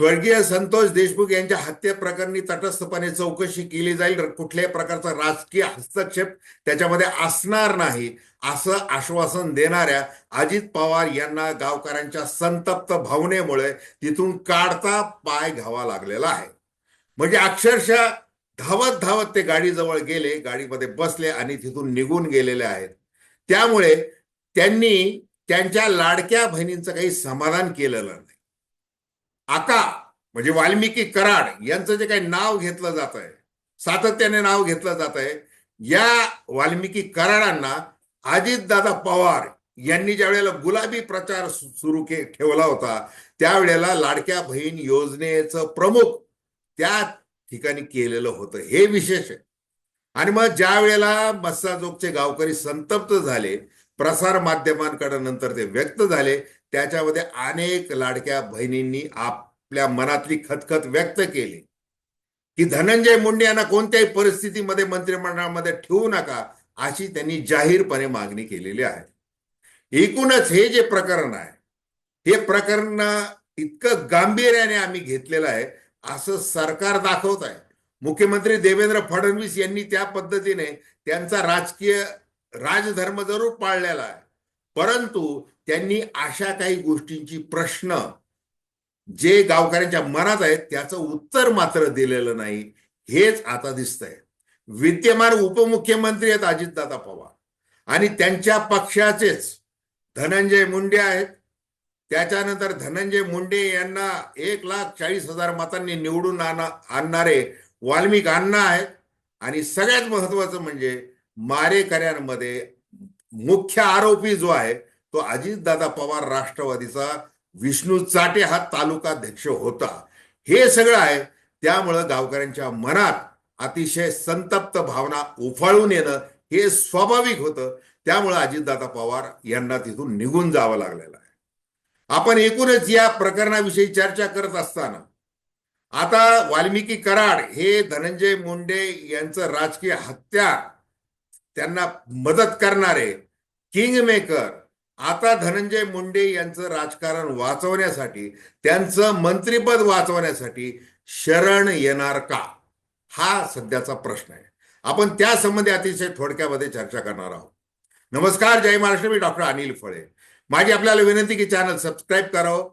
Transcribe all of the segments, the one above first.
स्वर्गीय संतोष देशमुख यांच्या हत्येप्रकरणी तटस्थपणे चौकशी केली जाईल. कुठल्याही प्रकारचा राजकीय हस्तक्षेप त्याच्यामध्ये असणार नाही असं आश्वासन देणाऱ्या अजित पवार यांना गावकऱ्यांच्या संतप्त भावनेमुळे तिथून काढता पाय घ्यावा लागलेला आहे. म्हणजे अक्षरशः धावत धावत ते गाडीजवळ गेले गाडीमध्ये बसले आणि तिथून निघून गेलेले आहेत. त्यामुळे त्यांनी त्यांच्या लाडक्या बहिणींचं काही समाधान केलेलं नाही. आता म्हणजे वाल्मिकी कराड यांचं जे काही नाव घेतलं जात आहे सातत्याने नाव घेतलं जात आहे या वाल्मिकी कराडांना अजितदादा पवार यांनी ज्या वेळेला गुलाबी प्रचार सुरू के ठेवला होता त्यावेळेला लाडक्या बहीण योजनेचं प्रमुख त्या ठिकाणी केलेलं होतं. हे विशेष आहे. आणि मग ज्या वेळेला मस्साजोगचे गावकरी संतप्त झाले प्रसार माध्यमांकडे नंतर ते व्यक्त झाले त्याच्यामध्ये अनेक लाडक्या बहिणींनी आपल्या मनातली खतखत व्यक्त केली. की धनंजय मुंडे यांना कोणत्याही परिस्थितीमध्ये मंत्रिमंडळामध्ये ठेवू नका अशी त्यांनी जाहीरपणे मागणी केलेली आहे. एकूणच हे जे प्रकरण आहे हे प्रकरण इतकं गांभीर्याने आम्ही घेतलेलं आहे असं सरकार दाखवत आहे. मुख्यमंत्री देवेंद्र फडणवीस यांनी त्या पद्धतीने त्यांचा राजकीय राजधर्म जरूर पाळलेला आहे. परंतु त्यांनी अशा काही गोष्टींची प्रश्न जे गावकऱ्यांच्या मनात आहेत त्याचं उत्तर मात्र दिलेलं नाही. हेच आता दिसतंय. विद्यमान उपमुख्यमंत्री आहेत अजितदादा पवार. आणि त्यांच्या पक्षाचेच धनंजय मुंडे आहेत. त्याच्यानंतर धनंजय मुंडे यांना एक लाख चाळीस हजार मतांनी निवडून आणणारे वाल्मिक अण्णा आहेत. आणि सगळ्यात महत्वाचं म्हणजे मारेकऱ्यांमध्ये मुख्य आरोपी जो आहे तो अजितदादा पवार राष्ट्रवादीचा विष्णू चाटे हा तालुकाध्यक्ष होता. हे सगळं आहे त्यामुळं गावकऱ्यांच्या मनात अतिशय संतप्त भावना उफाळून येणं हे स्वाभाविक होतं. त्यामुळं अजितदादा पवार यांना तिथून निघून जावं लागलेलं आहे. आपण एकूणच या प्रकरणाविषयी चर्चा करत असताना आता वाल्मिकी कराड हे धनंजय मुंडे यांचं राजकीय हत्या त्यांना मदत करणारे किंग मेकर आता धनंजय मुंडे यांचं राजकारण वाचवण्यासाठी त्यांचं मंत्रीपद वाचवण्यासाठी शरण येणार का? हा सध्याचा प्रश्न आहे. आपण त्या संबंधी अतिशय थोडक्यामध्ये चर्चा करणार आहोत. नमस्कार जय महाराष्ट्र मी डॉक्टर अनिल फळे. माझी आपल्याला विनंती की चॅनल सबस्क्राईब करावं.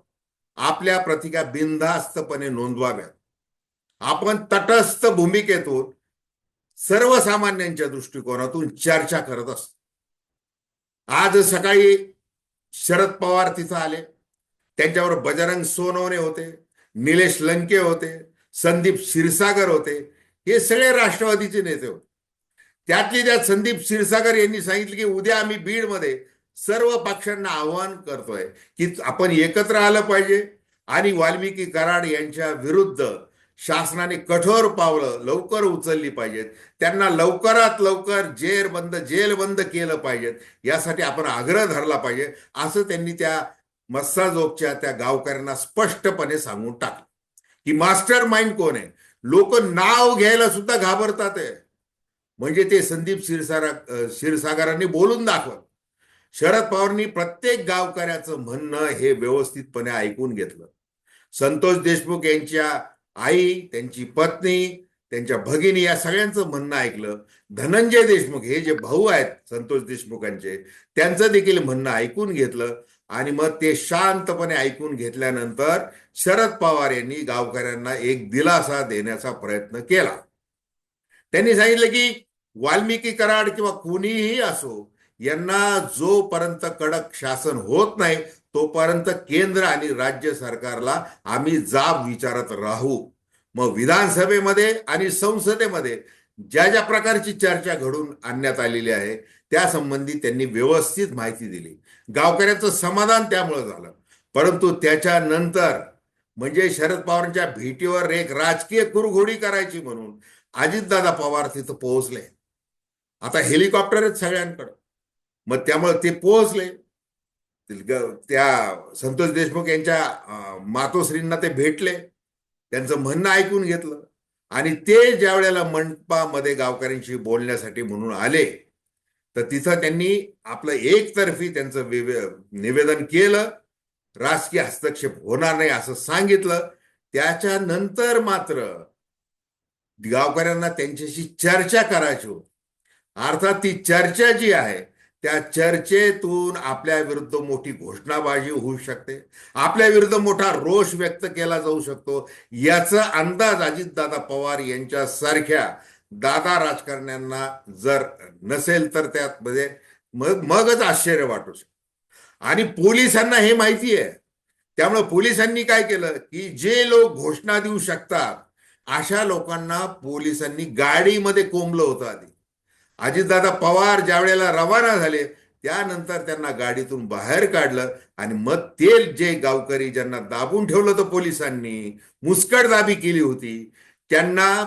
आपल्या प्रतिका बिनधास्तपणे नोंदवाव्यात. आपण तटस्थ भूमिकेतून सर्वसामान्यांच्या दृष्टिकोनातून चर्चा करत असतो. आज सकाळी शरद पवार तिथं आले. त्यांच्यावर बजरंग सोनवणे होते निलेश लंके होते संदीप क्षीरसागर होते. हे सगळे राष्ट्रवादीचे नेते होते. त्यातले त्यात संदीप क्षीरसागर यांनी सांगितलं की उद्या आम्ही बीडमध्ये सर्व पक्षांना आवाहन करतोय की आपण एकत्र आलं पाहिजे. आणि वाल्मिकी कराड यांच्या विरुद्ध शासनाने कठोर पावलं लवकर उचलली पाहिजेत. त्यांना लवकरात लवकर जेर बंद जेल बंद केलं पाहिजेत. यासाठी आपण आग्रह धरला पाहिजे. असं त्यांनी त्या मस्साजोगच्या त्या गावकऱ्यांना स्पष्टपणे सांगून टाकलं. की मास्टर माइंड कोण आहे? लोक नाव घ्यायला सुद्धा घाबरतात आहे म्हणजे ते संदीप क्षीरसारा क्षीरसागरांनी बोलून दाखवत. शरद पवारांनी प्रत्येक गावकऱ्याचं म्हणणं हे व्यवस्थितपणे ऐकून घेतलं. संतोष देशमुख यांच्या आई त्यांची पत्नी त्यांच्या भगिनी या सगळ्यांचं म्हणणं ऐकलं. धनंजय देशमुख हे जे भाऊ आहेत संतोष देशमुखांचे त्यांचं देखील म्हणणं ऐकून घेतलं आणि मग ते शांतपणे ऐकून घेतल्यानंतर शरद पवार यांनी गावकऱ्यांना एक दिलासा देण्याचा प्रयत्न केला. त्यांनी सांगितलं की वाल्मिकी कराड किंवा कुणीही असो यांना जोपर्यंत कडक शासन होत नाही तोपर्यंत केंद्र आणि राज्य सरकारला आम्ही जाब विचारत राहू. मग विधानसभेमध्ये आणि संसदेमध्ये ज्या ज्या प्रकारची चर्चा घडून आणण्यात आलेली आहे त्या संबंधी त्यांनी व्यवस्थित माहिती दिली. गावकऱ्याचं समाधान त्यामुळे झालं. परंतु त्याच्यानंतर म्हणजे शरद पवारांच्या भेटीवर एक राजकीय कुरघोडी करायची म्हणून अजितदादा पवार तिथं पोहोचले. आता हेलिकॉप्टर आहेत मग त्यामुळे ते पोहोचले. त्या संतोष देशमुख यांच्या मातोश्रींना ते भेटले. त्यांचं म्हणणं ऐकून घेतलं. आणि ते ज्या वेळेला मंडपामध्ये गावकऱ्यांशी बोलण्यासाठी म्हणून आले तर तिथं त्यांनी आपलं एकतर्फी त्यांचं विवे- निवेदन केलं. राजकीय हस्तक्षेप होणार नाही असं सांगितलं. त्याच्यानंतर मात्र गावकऱ्यांना त्यांच्याशी चर्चा करायची होती. अर्थात ती चर्चा जी आहे त्या चर्चेतून आपल्या विरुद्ध मोठी घोषणाबाजी होऊ शकते. आपल्या विरुद्ध मोठा रोष व्यक्त केला जाऊ शकतो. याचा अंदाज अजितदादा पवार यांच्यासारख्या दादा राजकारण्यांना जर नसेल तर त्यात म्हणजे मग मगच आश्चर्य वाटू शकतो. आणि पोलिसांना हे माहिती आहे. त्यामुळे पोलिसांनी काय केलं की जे लोक घोषणा देऊ शकतात अशा लोकांना पोलिसांनी गाडीमध्ये कोंबलं होतं आधी. अजितदादा पवार ज्या वेळेला रवाना झाले त्यानंतर त्यांना गाडीतून बाहेर काढलं आणि मग ते जे गावकरी ज्यांना दाबून ठेवलं होतं पोलिसांनी मुस्कटदाबी केली होती त्यांना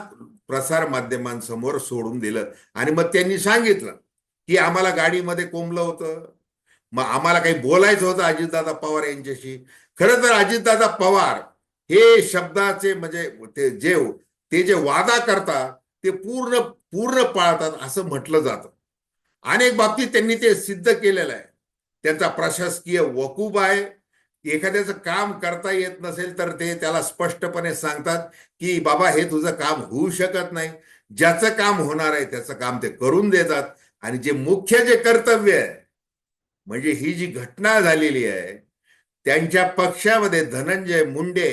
प्रसार माध्यमांसमोर सोडून दिलं. आणि मग त्यांनी सांगितलं की आम्हाला गाडीमध्ये कोंबलं होतं. मग आम्हाला काही बोलायचं होतं अजितदादा पवार यांच्याशी. खरं तर अजितदादा पवार हे शब्दाचे म्हणजे ते जे ते जे वादा करता ते पूर्ण पूर्ण पाळतात असं म्हटलं जातं. अनेक बाबतीत त्यांनी ते सिद्ध केलेलं आहे. त्यांचा प्रशासकीय वकूब आहे. एखाद्याचं काम करता येत नसेल तर ते त्याला स्पष्टपणे सांगतात की बाबा हे तुझं काम होऊ शकत नाही. ज्याचं काम होणार आहे त्याचं काम ते करून देतात. आणि जे मुख्य जे कर्तव्य आहे म्हणजे ही जी घटना झालेली आहे त्यांच्या पक्षामध्ये धनंजय मुंडे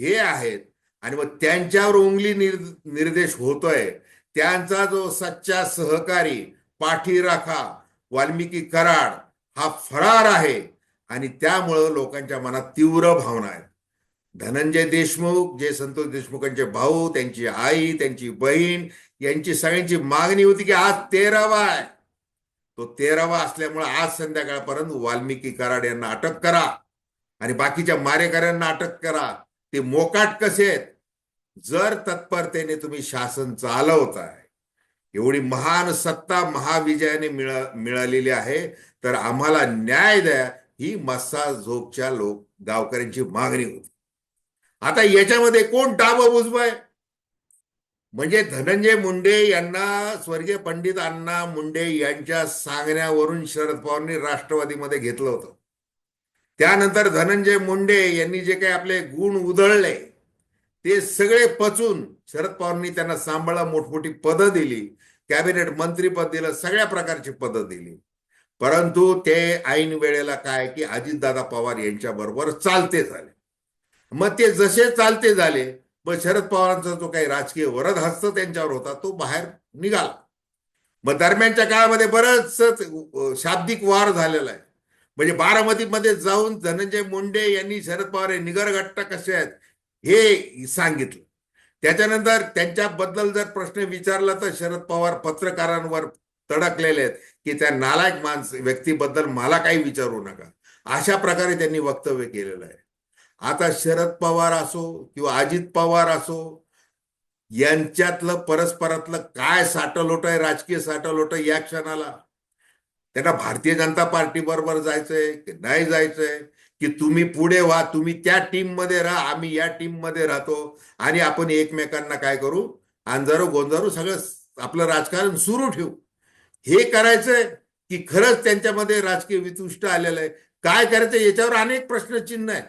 हे आहेत. आणि मग त्यांच्यावर उंगली निर्देश होतोय. त्यांचा जो सच्चा सहकारी पाठीराखा वाल्मिकी कराड हा फरार आहे आणि त्यामुळं लोकांच्या मनात तीव्र भावना आहेत. धनंजय देशमुख जे संतोष देशमुखांचे भाऊ त्यांची आई त्यांची बहीण यांची सगळ्यांची मागणी होती की आज तेरावा आहे. तो तेरावा असल्यामुळे आज संध्याकाळपर्यंत वाल्मिकी कराड यांना अटक करा आणि बाकीच्या मारेकऱ्यांना अटक करा. ते मोकाट कसे आहेत? जर तत्परतेने तुम्ही शासन चालवताय एवढी महान सत्ता महाविजयाने मिळा मिळालेली आहे तर आम्हाला न्याय द्या ही मस्सा झोपच्या लोक गावकऱ्यांची मागणी होती. आता याच्यामध्ये कोण डाब बुजवाय म्हणजे धनंजय मुंडे यांना स्वर्गीय पंडित अण्णा मुंडे यांच्या सांगण्यावरून शरद पवारांनी राष्ट्रवादीमध्ये घेतलं होतं. त्यानंतर धनंजय मुंडे यांनी जे काही आपले गुण उधळले ते सगळे पचून शरद पवारांनी त्यांना सांभाळा मोठमोठी पदं दिली. कॅबिनेट मंत्रीपद दिलं सगळ्या प्रकारची पदं दिली. परंतु ते ऐन वेळेला काय की अजितदादा पवार यांच्या बरोबर चालते झाले. मग ते जसे चालते झाले मग शरद पवारांचा जो काही राजकीय वरद हस्त त्यांच्यावर होता तो बाहेर निघाला. मग दरम्यानच्या काळामध्ये बरंच शाब्दिक वार झालेला आहे. म्हणजे बारामतीमध्ये जाऊन धनंजय मुंडे यांनी शरद पवार हे निगरगट्टा कसे आहेत? हे सांगितलं. त्याच्यानंतर त्यांच्याबद्दल जर प्रश्न विचारला तर शरद पवार पत्रकारांवर तडकलेले आहेत की त्या नालायक माणस व्यक्तीबद्दल मला काही विचारू नका. अशा प्रकारे त्यांनी वक्तव्य केलेलं आहे. आता शरद पवार असो किंवा अजित पवार असो यांच्यातलं परस्परातलं काय साटलोट आहे राजकीय साटलोट या क्षणाला? त्यांना भारतीय जनता पार्टी बरोबर जायचंय की नाही जायचंय? की तुम्ही पुढे व्हा तुम्ही त्या टीममध्ये राहा आम्ही या टीममध्ये राहतो. आणि आपण एकमेकांना काय करू? अंजारो गोंजारू सगळं आपलं राजकारण सुरू ठेवू. हे करायचंय की खरंच त्यांच्यामध्ये राजकीय वितुष्ट आलेलं आहे. काय करायचं याच्यावर अनेक प्रश्नचिन्ह आहे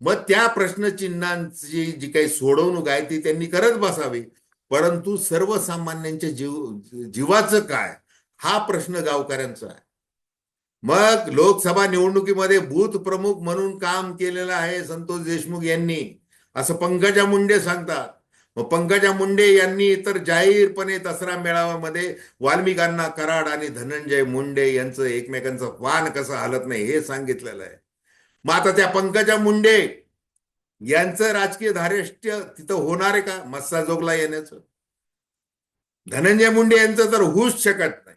मग त्या प्रश्नचिन्हांची जी काही सोडवणूक आहे ती त्यांनी करत बसावी. परंतु सर्वसामान्यांच्या जीव जीवाचं काय? हा प्रश्न गावकऱ्यांचा आहे. मग लोकसभा निवडणुकीमध्ये बूथ प्रमुख म्हणून काम केलेलं आहे संतोष देशमुख यांनी. असं पंकजा मुंडे सांगतात. मग पंकजा मुंडे यांनी तर जाहीरपणे दसरा मेळाव्यामध्ये वाल्मिकांना कराड आणि धनंजय मुंडे यांचं एकमेकांचं वान कसं हलत नाही हे सांगितलेलं आहे. मग आता त्या पंकजा मुंडे यांचं राजकीय धारेष्ट्य तिथं होणार आहे का? मस्सा जोगला येण्याचं. धनंजय मुंडे यांचं तर होऊच शकत नाही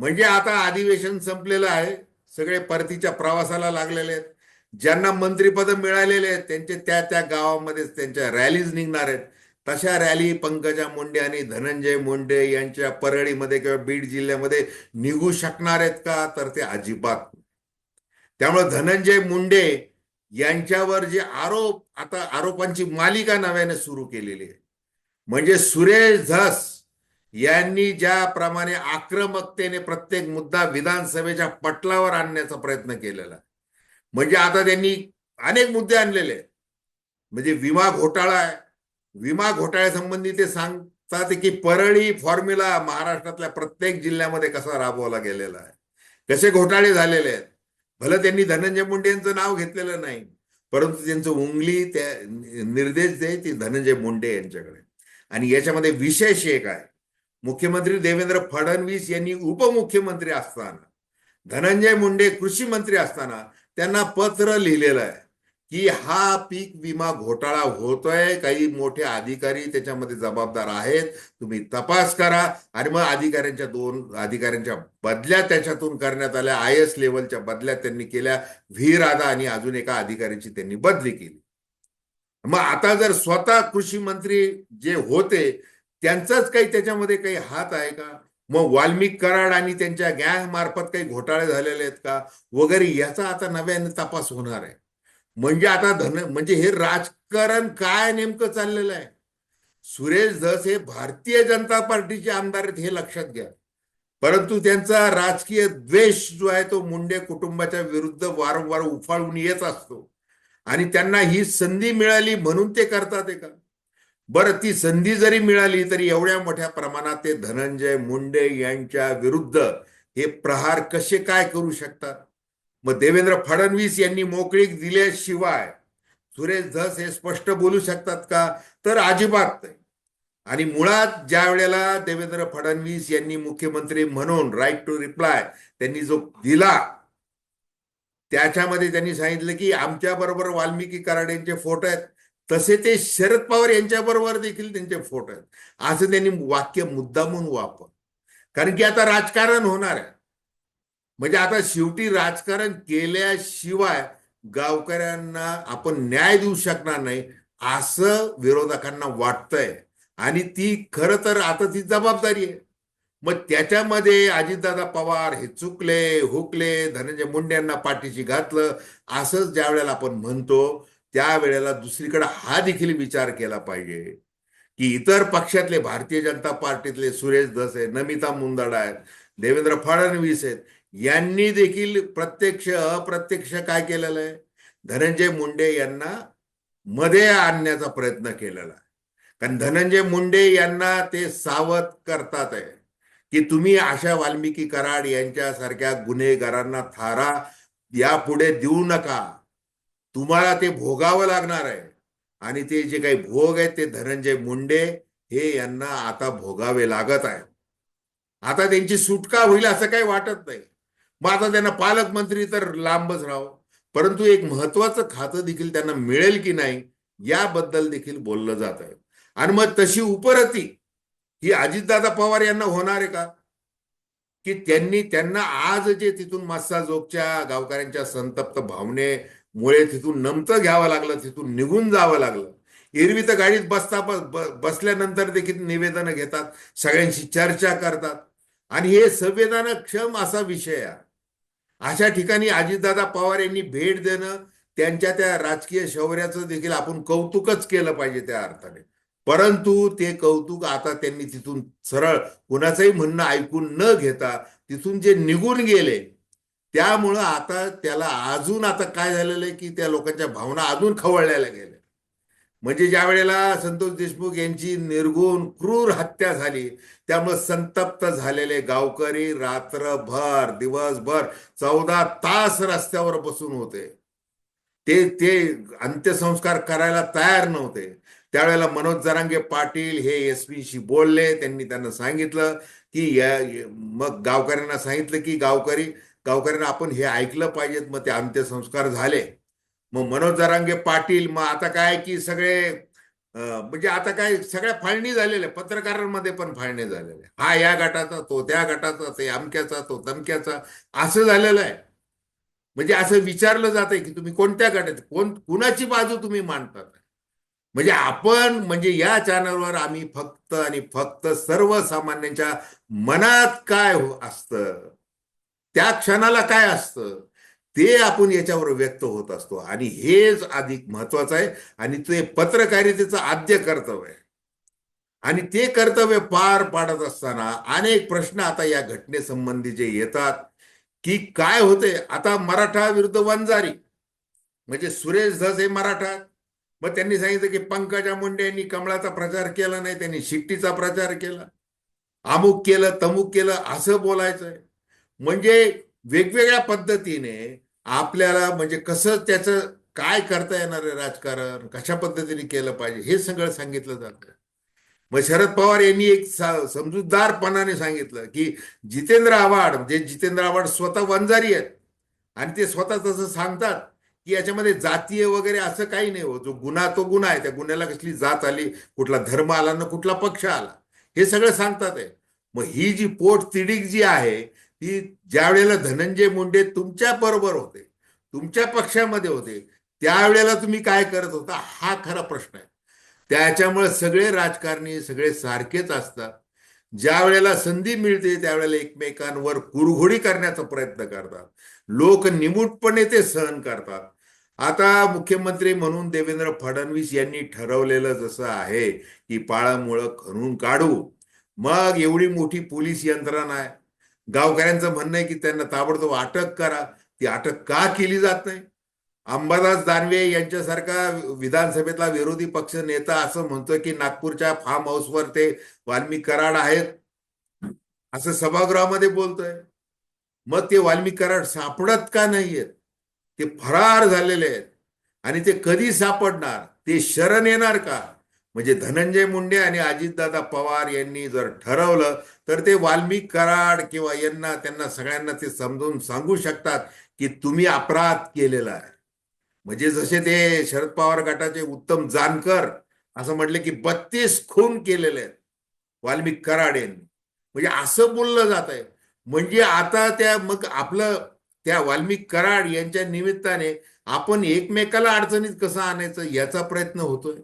म्हणजे आता अधिवेशन संपलेलं आहे. सगळे परतीच्या प्रवासाला लागलेले आहेत. ज्यांना मंत्रीपद मिळालेले आहेत त्यांचे त्या त्या गावामध्येच त्यांच्या रॅलीज निघणार आहेत. तशा रॅली पंकजा मुंडे आणि धनंजय मुंडे यांच्या परळीमध्ये किंवा बीड जिल्ह्यामध्ये निघू शकणार आहेत का? तर ते अजिबात त्यामुळे धनंजय मुंडे यांच्यावर जे आरोप आता आरोपांची मालिका नव्याने सुरू केलेली आहे. म्हणजे सुरेश धस यांनी ज्याप्रमाणे आक्रमकतेने प्रत्येक मुद्दा विधानसभेच्या पटलावर आणण्याचा प्रयत्न केलेला. म्हणजे आता त्यांनी अनेक मुद्दे आणलेले म्हणजे विमा घोटाळा आहे. विमा घोटाळ्यासंबंधी ते सांगतात की परळी फॉर्म्युला महाराष्ट्रातल्या प्रत्येक जिल्ह्यामध्ये कसा राबवला गेलेला आहे. कसे घोटाळे झालेले आहेत. भलं त्यांनी धनंजय मुंडे यांचं नाव घेतलेलं नाही परंतु त्यांचं उंगली त्या निर्देश दे ती धनंजय मुंडे यांच्याकडे. आणि याच्यामध्ये विशेष एक आहे. मुख्यमंत्री देवेंद्र फडणवीस यांनी उपमुख्यमंत्री असताना धनंजय मुंडे कृषी मंत्री असताना त्यांना पत्र लिहिलेलं आहे की हा पीक विमा घोटाळा होतोय काही मोठे अधिकारी त्याच्यामध्ये जबाबदार आहेत तुम्ही तपास करा. आणि मग अधिकाऱ्यांच्या दोन अधिकाऱ्यांच्या बदल्या त्याच्यातून करण्यात आल्या आय एस लेवलच्या बदल्या त्यांनी केल्या व्ही राधा आणि अजून एका अधिकाऱ्याची त्यांनी बदली केली. मग आता जर स्वतः कृषी मंत्री जे होते त्यांचाच काही त्याच्यामध्ये काही हात आहे का? मग वाल्मिक कराड आणि त्यांच्या गँग मार्फत काही घोटाळे झालेले आहेत का? वगैरे याचा आता नव्याने तपास होणार आहे. म्हणजे आता धन म्हणजे हे राजकारण काय नेमकं चाललेलं आहे? सुरेश धस हे भारतीय जनता पार्टीचे आमदार आहेत हे लक्षात घ्या. परंतु त्यांचा राजकीय द्वेष जो आहे तो मुंडे कुटुंबाच्या विरुद्ध वारंवार उफाळून येत असतो. आणि त्यांना ही संधी मिळाली म्हणून ते करतात का बरं ती संधी जरी मिळाली तरी एवढ्या मोठ्या प्रमाणात ते धनंजय मुंडे यांच्या विरुद्ध हे प्रहार कसे काय करू शकतात? मग देवेंद्र फडणवीस यांनी मोकळीक दिल्याशिवाय सुरेश धस हे स्पष्ट बोलू शकतात का? तर अजिबात नाही. आणि मुळात ज्या वेळेला देवेंद्र फडणवीस यांनी मुख्यमंत्री म्हणून राईट टू रिप्लाय त्यांनी जो दिला त्याच्यामध्ये त्यांनी सांगितलं की आमच्या बरोबर वाल्मिकी कराड यांचे फोटो आहेत. तसे ते शरद पवार यांच्या बरोबर देखील त्यांचे फोटो आहेत. असं त्यांनी वाक्य मुद्दामून वापर. कारण की आता राजकारण होणार आहे. म्हणजे आता शेवटी राजकारण केल्याशिवाय गावकऱ्यांना आपण न्याय देऊ शकणार नाही असं विरोधकांना वाटतंय. आणि ती खरं तर आता ती जबाबदारी आहे. मग त्याच्यामध्ये अजितदादा पवार हे चुकले हुकले धनंजय मुंडे यांना पाठीशी घातलं असंच ज्या वेळेला आपण म्हणतो त्यावेळेला दुसरीकडे हा देखील विचार केला पाहिजे की इतर पक्षातले भारतीय जनता पार्टीतले सुरेश धस आहे नमिता मुंदडा आहेत देवेंद्र फडणवीस आहेत यांनी देखील प्रत्यक्ष अप्रत्यक्ष काय केलेलं आहे? धनंजय मुंडे यांना मध्ये आणण्याचा प्रयत्न केलेला आहे. कारण धनंजय मुंडे यांना ते सावध करतात आहे की तुम्ही अशा वाल्मिकी कराड यांच्यासारख्या गुन्हेगारांना थारा यापुढे देऊ नका. तुम्हाला ते भोगावं लागणार आहे. आणि ते जे काही भोग आहेत ते धनंजय मुंडे हे यांना आता भोगावे लागत आहे आता त्यांची सुटका होईल असं काही वाटत नाही. मग आता त्यांना पालकमंत्री तर लांबच राहावं परंतु एक महत्वाचं खातं देखील त्यांना मिळेल की नाही याबद्दल देखील बोललं जात आहे. आणि मग तशी उपरती ही अजितदादा पवार यांना होणार आहे का? की त्यांनी त्यांना आज जे तिथून मासाजोगच्या गावकऱ्यांच्या संतप्त भावने मुळे तिथून नमतं घ्यावं लागलं तिथून निघून जावं लागलं. एरवी तर गाडीत बसता बसल्यानंतर देखील निवेदनं घेतात सगळ्यांशी चर्चा करतात. आणि हे संवेदनाक्षम असा विषय आहे. अशा ठिकाणी अजितदादा पवार यांनी भेट देणं त्यांच्या त्या राजकीय शौर्याचं देखील आपण कौतुकच केलं पाहिजे त्या अर्थाने. परंतु ते कौतुक आता त्यांनी तिथून सरळ कुणाचंही म्हणणं ऐकून न घेता तिथून जे निघून गेले त्यामुळं आता त्याला अजून आता काय झालेलं आहे की त्या लोकांच्या भावना अजून खवळल्या गेल्या. म्हणजे ज्या वेळेला संतोष देशमुख यांची निर्गुण क्रूर हत्या झाली त्यामुळे संतप्त झालेले गावकरी रात्रभर दिवसभर चौदा तास रस्त्यावर बसून होते. ते ते अंत्यसंस्कार करायला तयार नव्हते. त्यावेळेला मनोज जरांगे पाटील हे एस बोलले त्यांनी त्यांना सांगितलं की या मग गावकऱ्यांना सांगितलं की गावकरी गावकऱ्यांना आपण हे ऐकलं पाहिजेत मग ते अंत्यसंस्कार झाले. मग मनोज जरांगे पाटील मग आता काय की सगळे म्हणजे आता काय सगळ्या फाळणी झालेल्या पत्रकारांमध्ये पण फाळणी झालेल्या हा या गटाचा तो त्या गटाचा ते अमक्याचा तो तमक्याचा असं झालेलं आहे. म्हणजे असं विचारलं जात आहे की तुम्ही कोणत्या गटात कोण कुणाची बाजू तुम्ही मांडतात म्हणजे आपण म्हणजे या चॅनलवर आम्ही फक्त आणि फक्त सर्वसामान्यांच्या मनात काय हो असतं? त्या क्षणाला काय असतं? ते आपण याच्यावर व्यक्त होत असतो. आणि हेच अधिक महत्वाचं आहे. आणि ते पत्रकारितेचं आद्य कर्तव्य आहे. आणि ते कर्तव्य पार पाडत असताना अनेक प्रश्न आता या घटनेसंबंधी जे येतात की काय होते? आता मराठा विरुद्ध वंजारी. म्हणजे सुरेश धस हे मराठा मग त्यांनी सांगितलं की पंकजा मुंडे यांनी कमळाचा प्रचार केला नाही त्यांनी शिट्टीचा प्रचार केला. अमुक केलं तमुक केलं असं बोलायचंय. म्हणजे वेगवेगळ्या पद्धतीने आपल्याला म्हणजे कसं त्याचं काय करता येणार आहे राजकारण कशा पद्धतीने केलं पाहिजे हे सगळं सांगितलं जातं. मग शरद पवार यांनी एक समजूतदारपणाने सांगितलं की जितेंद्र आव्हाड म्हणजे जितेंद्र आव्हाड स्वतः वंजारी आहेत. आणि ते स्वतः तसं सांगतात की याच्यामध्ये जातीय वगैरे असं काही नाही हो. जो गुन्हा तो गुन्हा आहे. त्या गुन्ह्याला कसली जात आली कुठला धर्म आला ना कुठला पक्ष आला. हे सगळं सांगतात आहे मग ही जी पोट तिडीक जी आहे की ज्या वेळेला धनंजय मुंडे तुमच्या बरोबर होते तुमच्या पक्षामध्ये होते त्यावेळेला तुम्ही काय करत होता हा खरा प्रश्न आहे. त्याच्यामुळे सगळे राजकारणी सगळे सारखेच असतात. ज्या वेळेला संधी मिळते त्यावेळेला एकमेकांवर कुरघोडी करण्याचा प्रयत्न करतात. लोक निमूटपणे ते सहन करतात. आता मुख्यमंत्री म्हणून देवेंद्र फडणवीस यांनी ठरवलेलं जसं आहे की पाळामुळं खणून काढू. मग एवढी मोठी पोलीस यंत्रणा आहे. गावकऱ्यांचं म्हणणं आहे की त्यांना ताबडतोब अटक करा. ती अटक का केली जात नाही? अंबादास दानवे यांच्यासारखा विधानसभेतला विरोधी पक्ष नेता असं म्हणतोय की नागपूरच्या फार्म हाऊसवर ते वाल्मिक कराड आहेत. असं सभागृहामध्ये बोलतोय. मग ते वाल्मिक कराड सापडत का नाहीयेत? ते फरार झालेले आहेत. आणि ते कधी सापडणार? ते शरण येणार का? म्हणजे धनंजय मुंडे आणि अजितदादा पवार यांनी जर ठरवलं तर ते वाल्मिक कराड किंवा यांना त्यांना सगळ्यांना ते समजून सांगू शकतात की तुम्ही अपराध केलेला आहे. म्हणजे जसे ते शरद पवार गटाचे उत्तम जानकर असं म्हटले की बत्तीस खून केलेले आहेत वाल्मिक कराड यांनी. म्हणजे असं बोललं जात आहे. म्हणजे आता त्या मग आपलं त्या वाल्मिक कराड यांच्या निमित्ताने आपण एकमेकाला अडचणीत कसं आणायचं याचा प्रयत्न होतोय.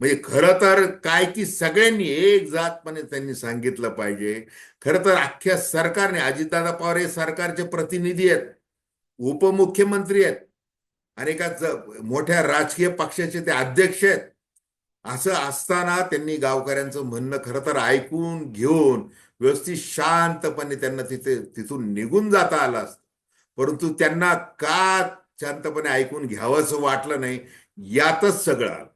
म्हणजे खरं तर काय की सगळ्यांनी एक जातपणे त्यांनी सांगितलं पाहिजे. खरं तर अख्ख्या सरकारने अजितदादा पवार हे सरकारचे प्रतिनिधी आहेत. उपमुख्यमंत्री आहेत. आणि एका मोठ्या राजकीय पक्षाचे ते अध्यक्ष आहेत. असं असताना त्यांनी गावकऱ्यांचं म्हणणं खरं तर ऐकून घेऊन व्यवस्थित शांतपणे त्यांना तिथे तिथून निघून जाता आलं असतं. परंतु त्यांना का शांतपणे ऐकून घ्यावंसं वाटलं नाही यातच सगळं आलं.